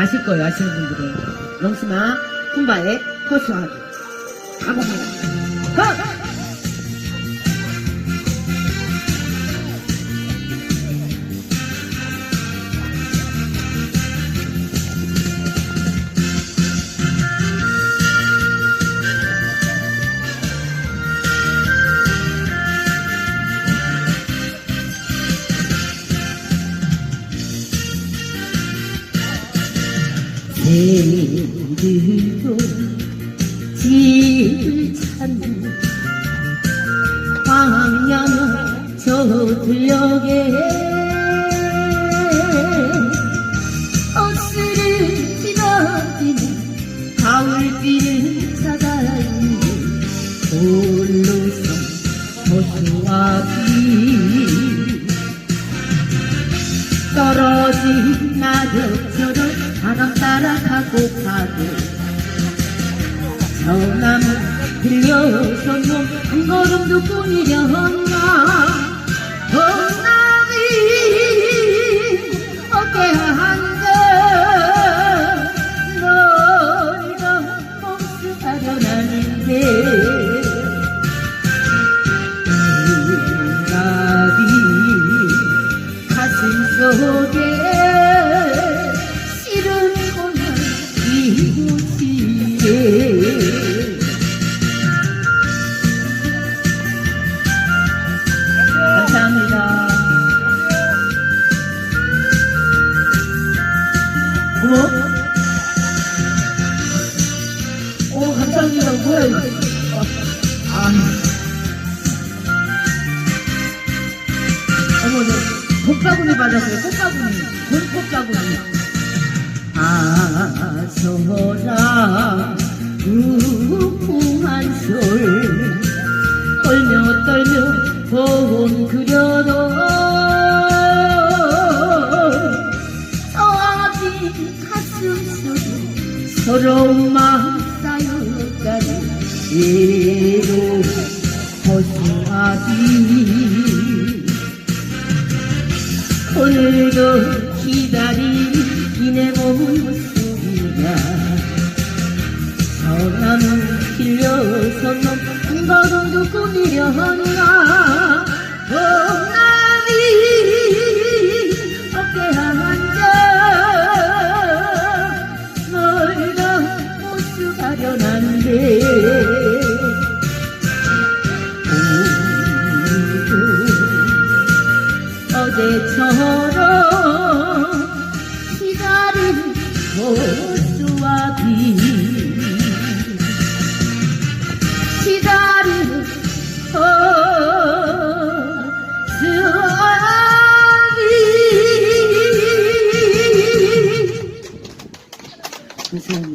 아실 거예요, 아시는 분들은. 영수나 쿤바의 허수아비. 가봅니다. 하! 새들도 지찬 광양 저 들녘에 어스를 기다리는 가을비를 찾아있는 홀로서 호수아비 떨어진 낙엽처럼 바람 따라 가고 나무 들려서 뭐한 걸음도 뿐이려나? 봄나비 어깨 한데 너희가 멈추가려나는데 응답이 가슴 속에 감사합니다. 어머? 오, 감사합니다. 뭐야, 이거. 아. 어머, 저, 복바구니 받았어요. 꽃바구니. 돈 꽃바구니. 아서라 우풍한 솔 떨며 떨며 보험 그려도 떠진 가슴 속에 서러운 마음 쌓여가는 예로 호수아비. 오늘도 길려서 넌한 걸음도 꾸미려 하나 봄나비 어깨 앉아 너희가 모습 가련한데 Jesus.